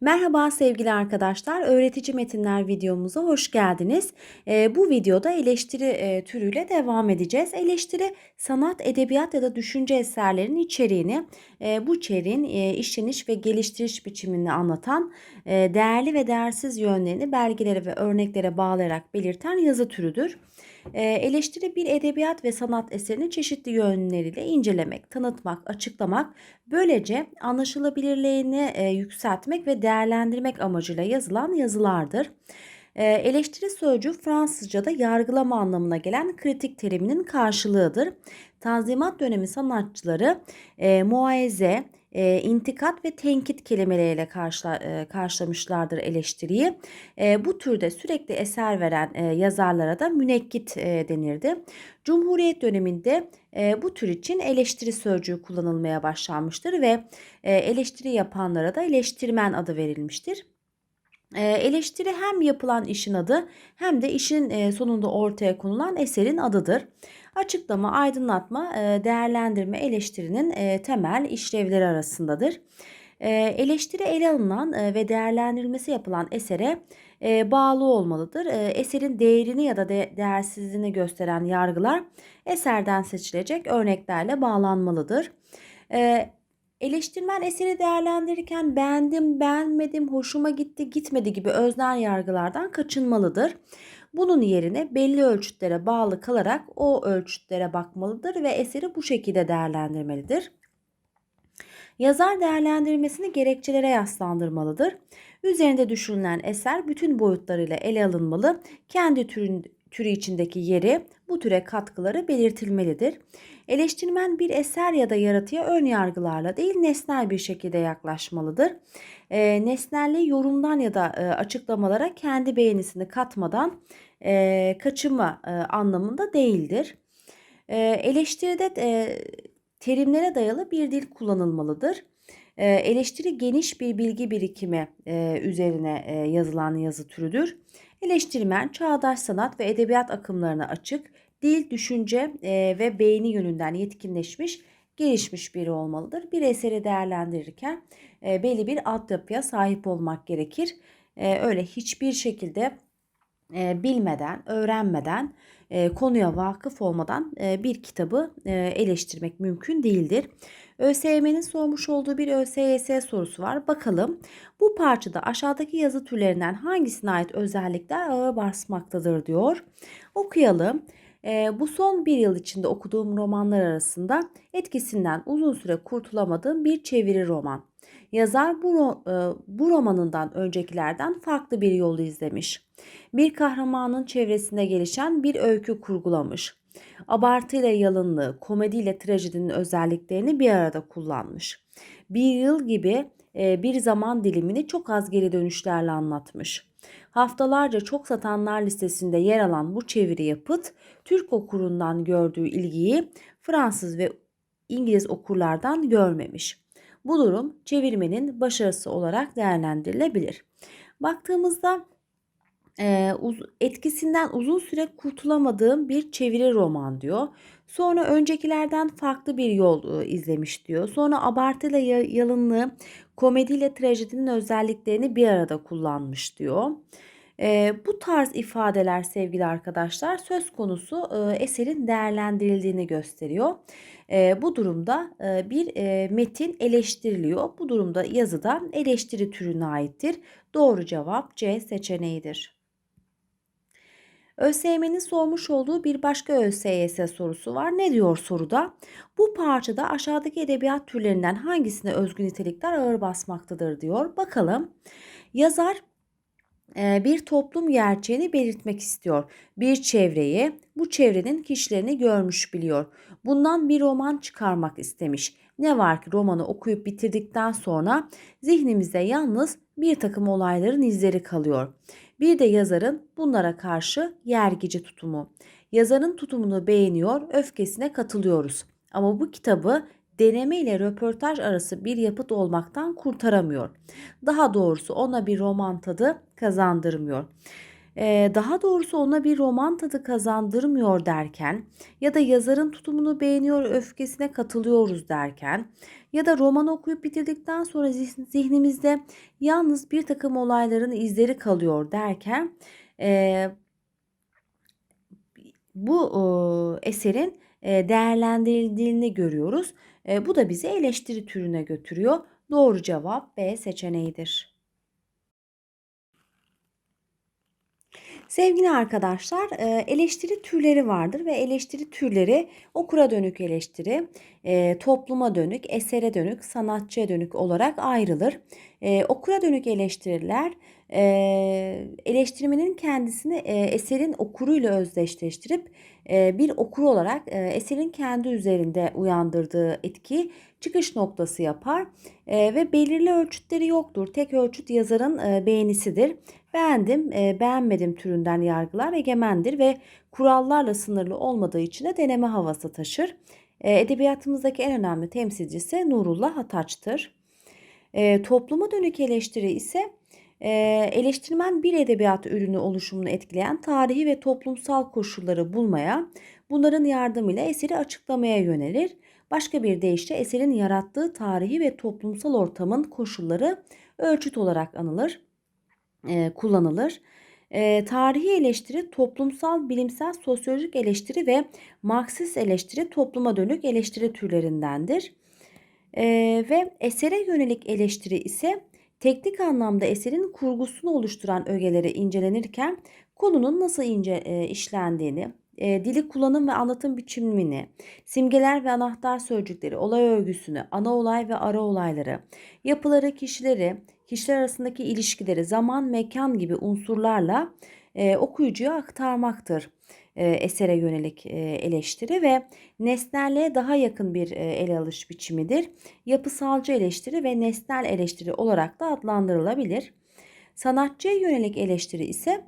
Merhaba sevgili arkadaşlar, öğretici metinler videomuza hoş geldiniz. Ee, bu videoda eleştiri e, türüyle devam edeceğiz. Eleştiri sanat, edebiyat ya da düşünce eserlerinin içeriğini, e, bu içeriğin e, işleniş ve geliştiriş biçimini anlatan, e, değerli ve değersiz yönlerini belgelere ve örneklere bağlayarak belirten yazı türüdür. E, eleştiri bir edebiyat ve sanat eserini çeşitli yönleriyle incelemek, tanıtmak, açıklamak, böylece anlaşılabilirliğini e, yükseltmek ve değerlendirmek amacıyla yazılan yazılardır. E, eleştiri sözcüğü Fransızca'da yargılama anlamına gelen kritik teriminin karşılığıdır. Tanzimat dönemi sanatçıları e, muayeze, e, intikat ve tenkit kelimeleriyle karşıla, e, karşılamışlardır eleştiriyi. E, bu türde sürekli eser veren e, yazarlara da münekkit e, denirdi. Cumhuriyet döneminde e, bu tür için eleştiri sözcüğü kullanılmaya başlanmıştır ve e, eleştiri yapanlara da eleştirmen adı verilmiştir. Eleştiri hem yapılan işin adı hem de işin sonunda ortaya konulan eserin adıdır. Açıklama, aydınlatma, değerlendirme eleştirinin temel işlevleri arasındadır. Eleştiri ele alınan ve değerlendirilmesi yapılan esere bağlı olmalıdır. Eserin değerini ya da değersizliğini gösteren yargılar eserden seçilecek örneklerle bağlanmalıdır. Eleştirmen eseri değerlendirirken beğendim, beğenmedim, hoşuma gitti, gitmedi gibi öznel yargılardan kaçınmalıdır. Bunun yerine belli ölçütlere bağlı kalarak o ölçütlere bakmalıdır ve eseri bu şekilde değerlendirmelidir. Yazar değerlendirmesini gerekçelere yaslandırmalıdır. Üzerinde düşünülen eser bütün boyutlarıyla ele alınmalı. Kendi türün, türü içindeki yeri, bu türe katkıları belirtilmelidir. Eleştirmen bir eser ya da yaratıya ön yargılarla değil nesnel bir şekilde yaklaşmalıdır. E, nesnelliği yorumdan ya da e, açıklamalara kendi beğenisini katmadan e, kaçınma e, anlamında değildir. E, eleştiride e, terimlere dayalı bir dil kullanılmalıdır. E, eleştiri geniş bir bilgi birikimi e, üzerine e, yazılan yazı türüdür. Eleştirmen çağdaş sanat ve edebiyat akımlarına açık, dil, düşünce e, ve beyni yönünden yetkinleşmiş, gelişmiş biri olmalıdır. Bir eseri değerlendirirken e, belli bir altyapıya sahip olmak gerekir. E, öyle hiçbir şekilde e, bilmeden, öğrenmeden, e, konuya vakıf olmadan e, bir kitabı e, eleştirmek mümkün değildir. ÖSYM'nin sormuş olduğu bir ÖSYS sorusu var. Bakalım bu parçada aşağıdaki yazı türlerinden hangisine ait özellikler ağır basmaktadır diyor. Okuyalım. E, bu son bir yıl içinde okuduğum romanlar arasında etkisinden uzun süre kurtulamadığım bir çeviri roman. Yazar bu, e, bu romanından öncekilerden farklı bir yolu izlemiş. Bir kahramanın çevresinde gelişen bir öykü kurgulamış. Abartıyla yalınlığı, komediyle trajedinin özelliklerini bir arada kullanmış. Bir yıl gibi e, bir zaman dilimini çok az geri dönüşlerle anlatmış. Haftalarca çok satanlar listesinde yer alan bu çeviri yapıt, Türk okurundan gördüğü ilgiyi Fransız ve İngiliz okurlardan görmemiş. Bu durum çevirmenin başarısı olarak değerlendirilebilir. Baktığımızda etkisinden uzun süre kurtulamadığım bir çeviri roman diyor. Sonra öncekilerden farklı bir yol izlemiş diyor. Sonra abartıyla yalınlığı, komediyle trajedinin özelliklerini bir arada kullanmış diyor. E, bu tarz ifadeler sevgili arkadaşlar söz konusu e, eserin değerlendirildiğini gösteriyor. E, bu durumda e, bir e, metin eleştiriliyor. Bu durumda yazıda eleştiri türüne aittir. Doğru cevap C seçeneğidir. ÖSYM'nin sormuş olduğu bir başka ÖSYS sorusu var. Ne diyor soruda? Bu parçada aşağıdaki edebiyat türlerinden hangisine özgü nitelikler ağır basmaktadır diyor. Bakalım. Yazar bir toplum gerçeğini belirtmek istiyor. Bir çevreyi, bu çevrenin kişilerini görmüş biliyor. Bundan bir roman çıkarmak istemiş. Ne var ki romanı okuyup bitirdikten sonra zihnimizde yalnız bir takım olayların izleri kalıyor. Bir de yazarın bunlara karşı yergici tutumu. Yazarın tutumunu beğeniyor, öfkesine katılıyoruz. Ama bu kitabı deneme ile röportaj arası bir yapıt olmaktan kurtaramıyor. Daha doğrusu ona bir roman tadı kazandırmıyor. Daha doğrusu ona bir roman tadı kazandırmıyor derken ya da yazarın tutumunu beğeniyor, öfkesine katılıyoruz derken ya da romanı okuyup bitirdikten sonra zihn- zihnimizde yalnız bir takım olayların izleri kalıyor derken eee, bu eee, eserin değerlendirildiğini görüyoruz. Eee, bu da bizi eleştiri türüne götürüyor. Doğru cevap B seçeneğidir. Sevgili arkadaşlar, eee, eleştiri türleri vardır ve eleştiri türleri okura dönük eleştiri, eee, topluma dönük, esere dönük, sanatçıya dönük olarak ayrılır. Eee, okura dönük eleştiriler eleştirmenin kendisini eserin okuruyla özdeşleştirip bir okur olarak eserin kendi üzerinde uyandırdığı etki çıkış noktası yapar ve belirli ölçütleri yoktur. Tek ölçüt yazarın beğenisidir. Beğendim, eee, beğenmedim türünden yargılar egemendir ve kurallarla sınırlı olmadığı için de deneme havası taşır. Eee, edebiyatımızdaki en önemli temsilcisi Nurullah Ataç'tır. Eee, topluma dönük eleştiri ise eee, eleştirmen bir edebiyat ürünü oluşumunu etkileyen tarihi ve toplumsal koşulları bulmaya, bunların yardımıyla eseri açıklamaya yönelir. Başka bir deyişle eserin yarattığı tarihi ve toplumsal ortamın koşulları ölçüt olarak anılır e, kullanılır. E, tarihi eleştiri, toplumsal, bilimsel, sosyolojik eleştiri ve Marksist eleştiri topluma dönük eleştiri türlerindendir. E, ve esere yönelik eleştiri ise teknik anlamda eserin kurgusunu oluşturan ögeleri incelenirken konunun nasıl ince e, işlendiğini, e, dili kullanım ve anlatım biçimini, simgeler ve anahtar sözcükleri, olay örgüsünü, ana olay ve ara olayları, yapıları, kişileri, kişiler arasındaki ilişkileri, zaman, mekan gibi unsurlarla e, okuyucuya aktarmaktır e, esere yönelik e, eleştiri ve nesnelliğe daha yakın bir e, ele alış biçimidir. Yapısalcı eleştiri ve nesnel eleştiri olarak da adlandırılabilir. Sanatçıya yönelik eleştiri ise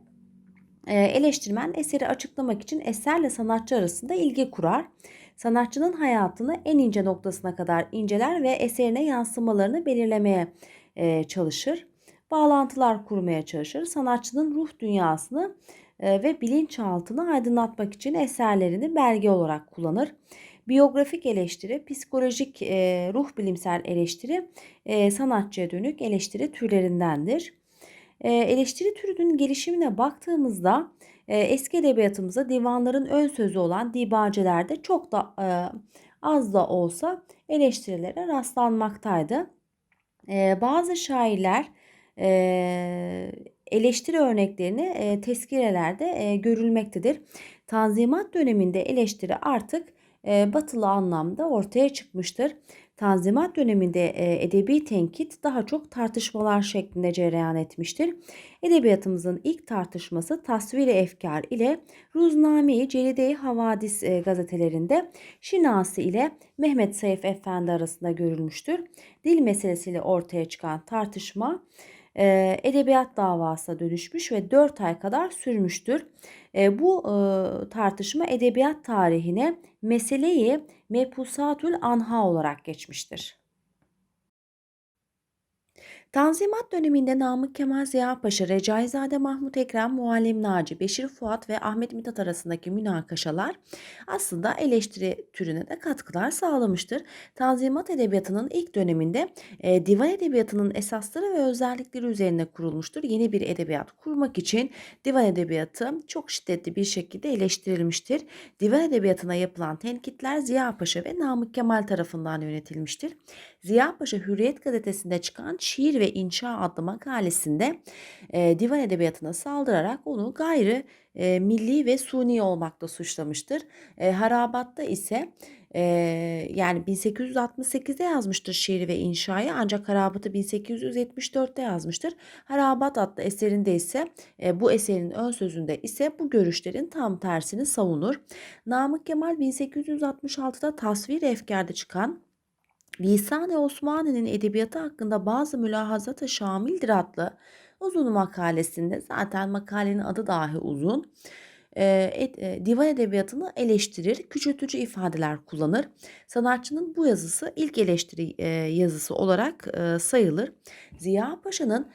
e, eleştirmen eseri açıklamak için eserle sanatçı arasında ilgi kurar. Sanatçının hayatını en ince noktasına kadar inceler ve eserine yansımalarını belirlemeye çalışır. Bağlantılar kurmaya çalışır. Sanatçının ruh dünyasını e, ve bilinçaltını aydınlatmak için eserlerini belge olarak kullanır. Biyografik eleştiri, psikolojik e, ruh bilimsel eleştiri e, sanatçıya dönük eleştiri türlerindendir. E, eleştiri türünün gelişimine baktığımızda e, eski edebiyatımızda divanların ön sözü olan dibacelerde çok da e, az da olsa eleştirilere rastlanmaktaydı. Bazı şairler e, eleştiri örneklerini e, tezkirelerde görülmektedir. Tanzimat döneminde eleştiri artık batılı anlamda ortaya çıkmıştır. Tanzimat döneminde e, edebi tenkit daha çok tartışmalar şeklinde cereyan etmiştir. Edebiyatımızın ilk tartışması Tasviri Efkar ile Ruzname-i Celide-i Havadis e, gazetelerinde Şinasi ile Mehmet Seyf Efendi arasında görülmüştür. Dil meselesiyle ortaya çıkan tartışma e, edebiyat davasına dönüşmüş ve 4 ay kadar sürmüştür. E, bu e, tartışma edebiyat tarihine meseleyi mepusatül anha olarak geçmiştir. Tanzimat döneminde Namık Kemal Ziya Paşa, Recaizade Mahmut Ekrem, Muallim Naci, Beşir Fuat ve Ahmet Mithat arasındaki münakaşalar aslında eleştiri türüne de katkılar sağlamıştır. Tanzimat edebiyatının ilk döneminde e, divan edebiyatının esasları ve özellikleri üzerine kurulmuştur. Yeni bir edebiyat kurmak için divan edebiyatı çok şiddetli bir şekilde eleştirilmiştir. Divan edebiyatına yapılan tenkitler Ziya Paşa ve Namık Kemal tarafından yönetilmiştir. Ziya Paşa Hürriyet gazetesinde çıkan Şiir ve İnşa adlı makalesinde e, divan edebiyatına saldırarak onu gayrı e, milli ve suni olmakla suçlamıştır. E, Harabat'ta ise e, yani 1868'de yazmıştır şiiri ve inşayı ancak Harabat'ı 1874'te yazmıştır. Harabat adlı eserinde ise e, bu eserin ön sözünde ise bu görüşlerin tam tersini savunur. Namık Kemal 1866'da tasvir efkarda çıkan Lisan-ı Osmani'nin edebiyatı hakkında bazı mülahazata şamildir adlı uzun makalesinde zaten makalenin adı dahi uzun. e, e, divan edebiyatını eleştirir, küçültücü ifadeler kullanır. Sanatçının bu yazısı ilk eleştiri e, yazısı olarak sayılır. Ziya Paşa'nın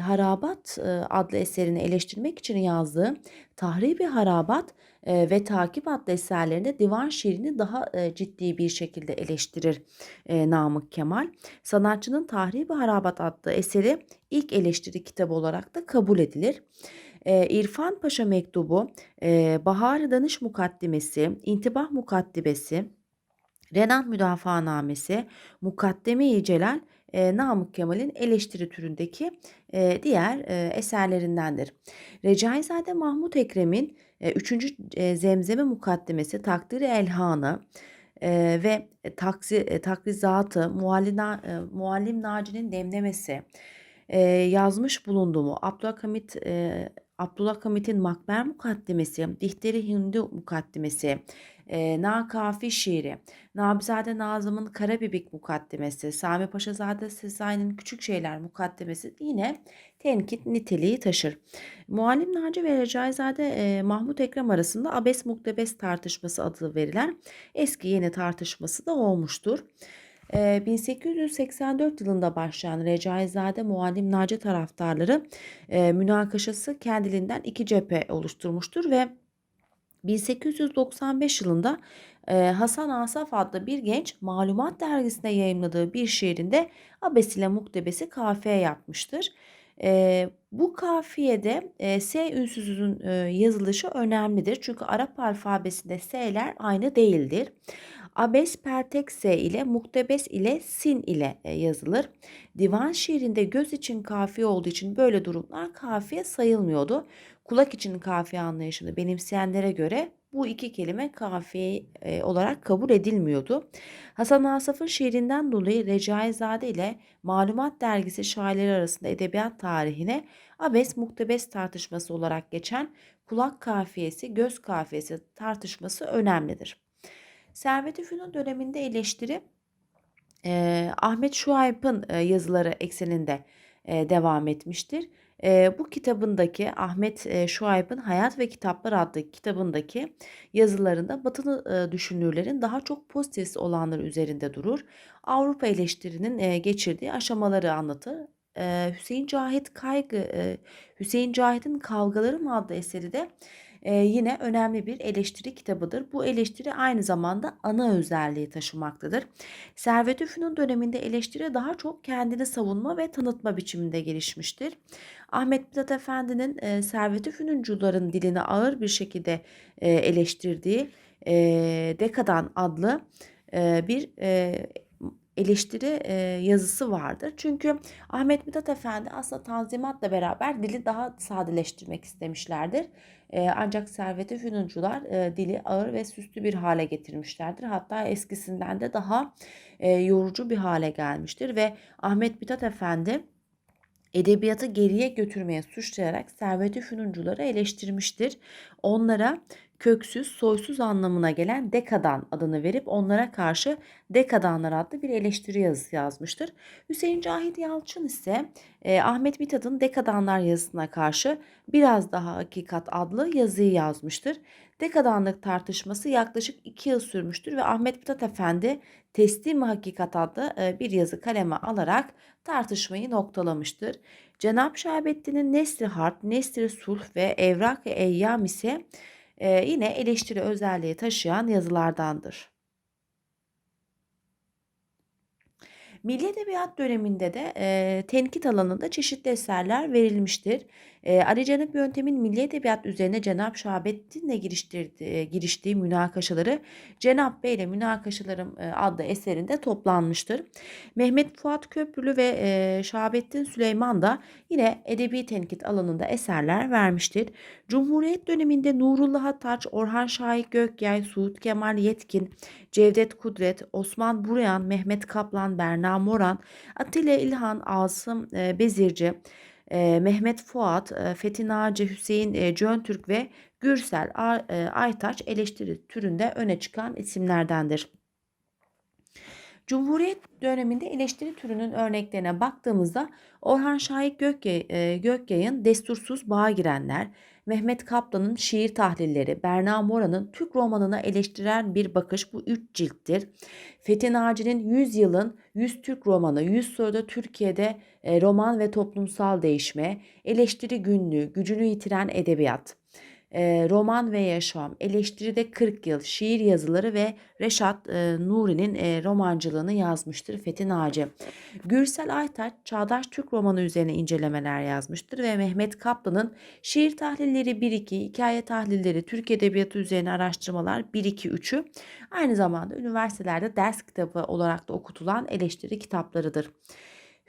Harabat adlı eserini eleştirmek için yazdığı Tahribi Harabat ve Takip adlı eserlerinde divan şiirini daha ciddi bir şekilde eleştirir Namık Kemal. Sanatçının Tahribi Harabat adlı eseri ilk eleştiri kitabı olarak da kabul edilir. İrfan Paşa Mektubu, Bahar Danış Mukaddimesi, İntibah Mukaddimesi, Renan Müdafaanamesi, Mukaddeme-i Celal, e, Namık Kemal'in eleştiri türündeki e, diğer e, eserlerindendir. Recaizade Mahmut Ekrem'in 3. E, Zemzeme Mukaddemesi, Takdiri Elhanı e, ve taksi, e, Takrizatı, Muallim, e, Muallim Naci'nin Demlemesi, e, yazmış bulunduğumu Abdülhamit e, Abdülhamit'in Makber Mukaddimesi, Dihteri Hindu Mukaddimesi, e, Nakafi şiiri, Nabizade Nazım'ın Karabibik mukaddimesi, Sami Paşazade Sezai'nin Küçük Şeyler mukaddimesi yine tenkit niteliği taşır. Muallim Naci ve Recaizade e, Mahmut Ekrem arasında abes muktebes tartışması adı verilen eski yeni tartışması da olmuştur. 1884 yılında başlayan Recaizade Muallim Naci taraftarları münakaşası kendiliğinden iki cephe oluşturmuştur ve 1895 yılında Hasan Asaf adlı bir genç Malumat dergisinde yayımladığı bir şiirinde abes ile muktebesi kafiye yapmıştır. E, bu kafiyede e, S ünsüzünün e, yazılışı önemlidir. Çünkü Arap alfabesinde S'ler aynı değildir. Abes pertek S ile muktebes ile sin ile e, yazılır. Divan şiirinde göz için kafiye olduğu için böyle durumlar kafiye sayılmıyordu. Kulak için kafiye anlayışını benimseyenlere göre bu iki kelime kafiye olarak kabul edilmiyordu. Hasan Asaf'ın şiirinden dolayı Recaizade ile Malumat Dergisi şairleri arasında edebiyat tarihine abes muktebes tartışması olarak geçen kulak kafiyesi, göz kafiyesi tartışması önemlidir. Servet-i Fünun döneminde eleştiri e, Ahmet Şuayb'ın e, yazıları ekseninde e, devam etmiştir. E, bu kitabındaki Ahmet e, Şuayb'ın Hayat ve Kitaplar adlı kitabındaki yazılarında batılı e, düşünürlerin daha çok pozitif olanları üzerinde durur. Avrupa eleştirinin e, geçirdiği aşamaları anlatır. E, Hüseyin Cahit Kaygı, e, Hüseyin Cahit'in Kavgaları mı adlı eseri de e, yine önemli bir eleştiri kitabıdır. Bu eleştiri aynı zamanda ana özelliği taşımaktadır. Servet Üfün'ün döneminde eleştiri daha çok kendini savunma ve tanıtma biçiminde gelişmiştir. Ahmet Mithat Efendi'nin e, Servet Üfün'üncuların dilini ağır bir şekilde e, eleştirdiği e, Dekadan adlı e, bir e, eleştiri e, yazısı vardır. Çünkü Ahmet Mithat Efendi aslında Tanzimat'la beraber dili daha sadeleştirmek istemişlerdir. E, ancak Servet-i Fünuncular e, dili ağır ve süslü bir hale getirmişlerdir. Hatta eskisinden de daha e, yorucu bir hale gelmiştir ve Ahmet Mithat Efendi edebiyatı geriye götürmeye suçlayarak Servet-i Fünuncuları eleştirmiştir. Onlara köksüz, soysuz anlamına gelen dekadan adını verip onlara karşı dekadanlar adlı bir eleştiri yazısı yazmıştır. Hüseyin Cahit Yalçın ise e, Ahmet Mithat'ın dekadanlar yazısına karşı biraz daha hakikat adlı yazıyı yazmıştır. Dekadanlık tartışması yaklaşık iki yıl sürmüştür ve Ahmet Mithat Efendi Teslim Hakikat adlı e, bir yazı kaleme alarak tartışmayı noktalamıştır. Cenab Şahabettin'in Nesri Harp, Nesri Sulh ve Evrak-ı Eyyam ise e, yine eleştiri özelliği taşıyan yazılardandır. Milli Edebiyat döneminde de e, tenkit alanında çeşitli eserler verilmiştir. E, Ali Cenap yöntemin Milli Edebiyat üzerine Cenap Şahabettin'le giriştiği münakaşaları Cenap Bey ile Münakaşalarım adlı eserinde toplanmıştır. Mehmet Fuat Köprülü ve e, Şahabettin Süleyman da yine edebi tenkit alanında eserler vermiştir. Cumhuriyet döneminde Nurullah Ataç, Orhan Şahik Gökyay, Suud Kemal Yetkin, Cevdet Kudret, Osman Buryan, Mehmet Kaplan, Berna Moran, Atilla İlhan, Asım e, Bezirci, Mehmet Fuat, e, Fethi Naci, Hüseyin e, Cöntürk ve Gürsel Aytaç eleştiri türünde öne çıkan isimlerdendir. Cumhuriyet döneminde eleştiri türünün örneklerine baktığımızda Orhan Şahik Gökyay, Gökyay'ın Destursuz Bağa Girenler, Mehmet Kaplan'ın şiir tahlilleri, Berna Mora'nın Türk romanına eleştiren bir bakış bu üç cilttir. Fethi Naci'nin 100 yılın 100 Türk romanı, 100 soruda Türkiye'de e, roman ve toplumsal değişme, eleştiri günlüğü, gücünü yitiren edebiyat roman ve yaşam, eleştiride 40 yıl, şiir yazıları ve Reşat e, Nuri'nin e, romancılığını yazmıştır Fethi Naci. Gürsel Aytaç, Çağdaş Türk romanı üzerine incelemeler yazmıştır ve Mehmet Kaplan'ın şiir tahlilleri 1-2, hikaye tahlilleri, Türk Edebiyatı üzerine araştırmalar 1-2-3'ü aynı zamanda üniversitelerde ders kitabı olarak da okutulan eleştiri kitaplarıdır.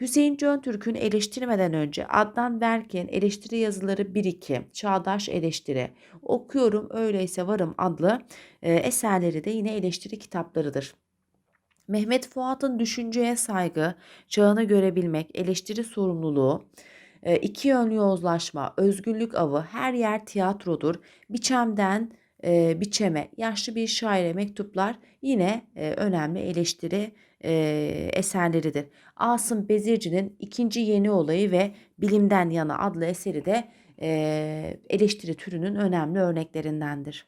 Hüseyin Cöntürk'ün eleştirmeden önce Adnan Berk'in eleştiri yazıları 1-2, Çağdaş Eleştiri, Okuyorum Öyleyse Varım adlı e, eserleri de yine eleştiri kitaplarıdır. Mehmet Fuat'ın düşünceye saygı, çağını görebilmek, eleştiri sorumluluğu, e, iki yönlü yozlaşma, özgürlük avı, her yer tiyatrodur, biçemden e, biçeme, yaşlı bir şaire mektuplar yine önemli eleştiri e, eserleridir. Asım Bezirci'nin ikinci yeni olayı ve Bilimden Yana adlı eseri de e, eleştiri türünün önemli örneklerindendir.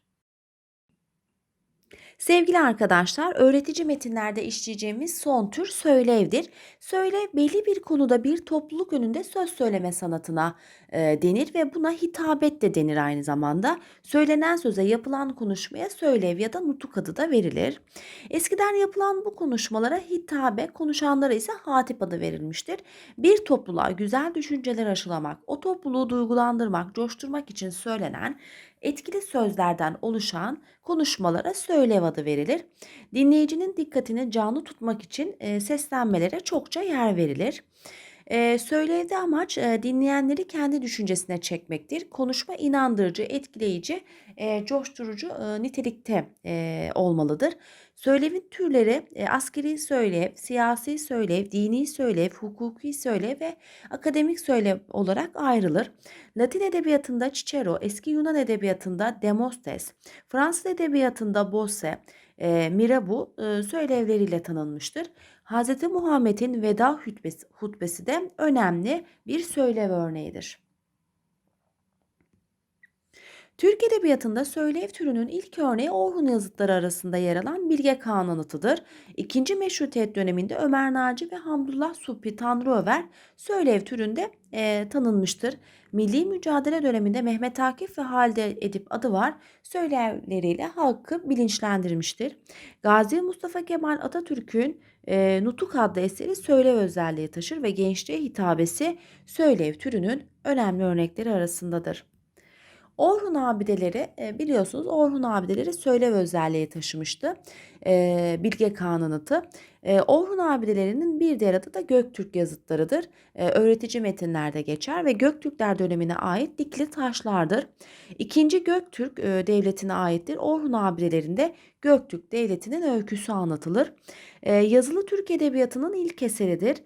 Sevgili arkadaşlar, öğretici metinlerde işleyeceğimiz son tür söylevdir. Söylev belli bir konuda bir topluluk önünde söz söyleme sanatına e, denir ve buna hitabet de denir aynı zamanda. Söylenen söze yapılan konuşmaya söylev ya da nutuk adı da verilir. Eskiden yapılan bu konuşmalara hitabe, konuşanlara ise hatip adı verilmiştir. Bir topluluğa güzel düşünceler aşılamak, o topluluğu duygulandırmak, coşturmak için söylenen etkili sözlerden oluşan konuşmalara söylev adı verilir. Dinleyicinin dikkatini canlı tutmak için seslenmelere çokça yer verilir. E, söylevde amaç e, dinleyenleri kendi düşüncesine çekmektir. Konuşma inandırıcı, etkileyici, e, coşturucu e, nitelikte e, olmalıdır. Söylevin türleri e, askeri söylev, siyasi söylev, dini söylev, hukuki söylev ve akademik söylev olarak ayrılır. Latin edebiyatında Cicero, eski Yunan edebiyatında Demostes, Fransız edebiyatında Bosse, e, Mirabeau e, söylevleriyle tanınmıştır. Hz. Muhammed'in veda hutbesi, hutbesi de önemli bir söylev örneğidir. Türk Edebiyatı'nda söylev türünün ilk örneği Orhun yazıtları arasında yer alan Bilge Kağan anıtıdır. İkinci Meşrutiyet döneminde Ömer Naci ve Hamdullah Subhi Tanrıöver söylev türünde e, tanınmıştır. Milli mücadele döneminde Mehmet Akif ve Halide Edip adı var söylevleriyle halkı bilinçlendirmiştir. Gazi Mustafa Kemal Atatürk'ün e, Nutuk adlı eseri söylev özelliği taşır ve gençliğe hitabesi söylev türünün önemli örnekleri arasındadır. Orhun abideleri e, biliyorsunuz Orhun abideleri söylev özelliği taşımıştı. E, Bilge Kağan anıtı. E, Orhun abidelerinin bir diğer adı da Göktürk yazıtlarıdır. Öğretici metinlerde geçer ve Göktürkler dönemine ait dikili taşlardır. İkinci Göktürk devletine aittir. Orhun abidelerinde Göktürk devletinin öyküsü anlatılır. Yazılı Türk edebiyatının ilk eseridir.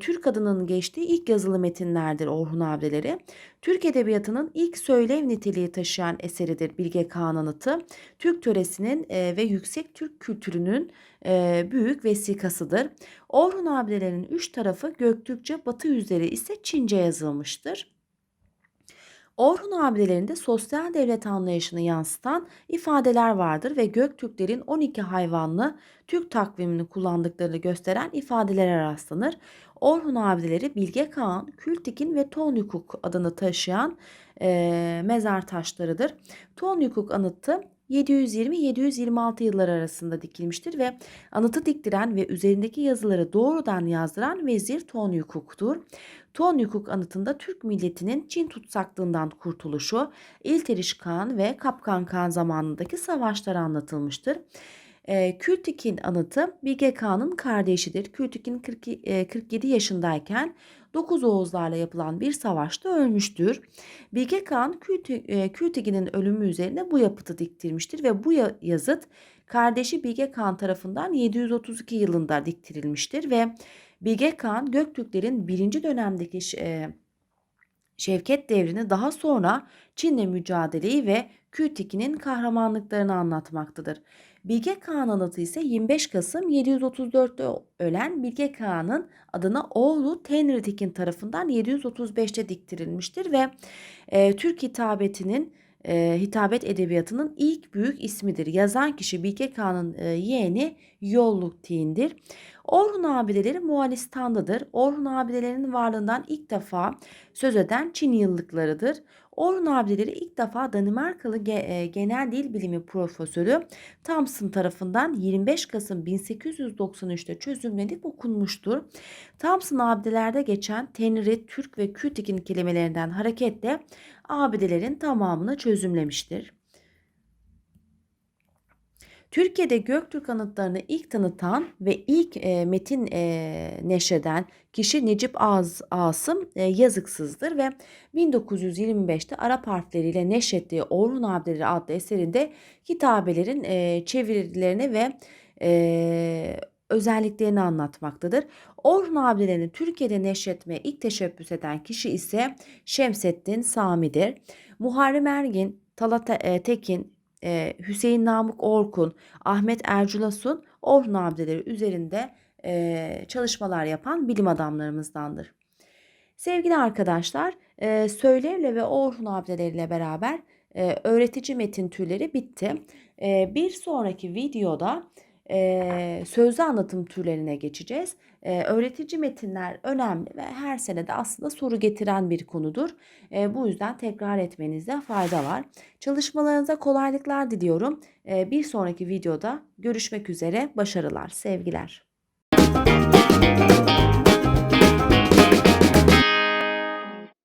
Türk adının geçtiği ilk yazılı metinlerdir Orhun abideleri. Türk edebiyatının ilk söylev niteliği taşıyan eseridir Bilge Kağan Anıtı. Türk töresinin ve yüksek Türk kültürünün büyük vesikasıdır. Orhun abidelerinin üç tarafı Göktürkçe, batı yüzleri ise Çince yazılmıştır. Orhun abidelerinde sosyal devlet anlayışını yansıtan ifadeler vardır ve Göktürklerin 12 hayvanlı Türk takvimini kullandıklarını gösteren ifadelere rastlanır. Orhun abideleri Bilge Kağan, Kültikin ve Tonyukuk adını taşıyan e, mezar taşlarıdır. Tonyukuk anıtı 720-726 yılları arasında dikilmiştir ve anıtı diktiren ve üzerindeki yazıları doğrudan yazdıran vezir Tonyukuk'tur. Tonyukuk anıtında Türk milletinin Çin tutsaklığından kurtuluşu, İlteriş Kağan ve Kapkan Kağan zamanındaki savaşlar anlatılmıştır. E, Kültik'in anıtı Bilge Kağan'ın kardeşidir. Kültik'in 47 yaşındayken 9 Oğuzlarla yapılan bir savaşta ölmüştür. Bilge Kağan Kültigi'nin ölümü üzerine bu yapıtı diktirmiştir ve bu yazıt kardeşi Bilge Kağan tarafından 732 yılında diktirilmiştir ve Bilge Kağan Göktürklerin birinci dönemdeki Şevket devrini daha sonra Çin'le mücadeleyi ve Kültiki'nin kahramanlıklarını anlatmaktadır. Bilge Kağan anıtı ise 25 Kasım 734'te ölen Bilge Kağan'ın adına oğlu Tenritekin tarafından 735'te diktirilmiştir ve e, Türk hitabetinin e, hitabet edebiyatının ilk büyük ismidir. Yazan kişi Bilge Kağan'ın e, yeğeni Yolluktin'dir. Orhun abideleri Moğolistan'dadır. Orhun abidelerinin varlığından ilk defa söz eden Çin yıllıklarıdır. Orhun abideleri ilk defa Danimarkalı e, genel dil bilimi profesörü Thomson tarafından 25 Kasım 1893'te çözümlenip okunmuştur. Thomson abidelerde geçen Tenri, Türk ve Kütik'in kelimelerinden hareketle abidelerin tamamını çözümlemiştir. Türkiye'de Göktürk anıtlarını ilk tanıtan ve ilk e, metin e, neşreden kişi Necip Ağız, Asım e, yazıksızdır ve 1925'te Arap harfleriyle neşrettiği Orhun Abideleri adlı eserinde kitabelerin e, çevirilerini ve e, özelliklerini anlatmaktadır. Orhun Abidelerini Türkiye'de neşretmeye ilk teşebbüs eden kişi ise Şemseddin Sami'dir. Muharrem Ergin, Talat e, Tekin, e, Hüseyin Namık Orkun, Ahmet Erculasun Orhun abideleri üzerinde e, çalışmalar yapan bilim adamlarımızdandır. Sevgili arkadaşlar, e, Söylevle ve Orhun abideleriyle beraber e, öğretici metin türleri bitti. E, bir sonraki videoda e, sözlü anlatım türlerine geçeceğiz. E, öğretici metinler önemli ve her sene de aslında soru getiren bir konudur. E, bu yüzden tekrar etmenizde fayda var. Çalışmalarınıza kolaylıklar diliyorum. E, bir sonraki videoda görüşmek üzere. Başarılar, sevgiler.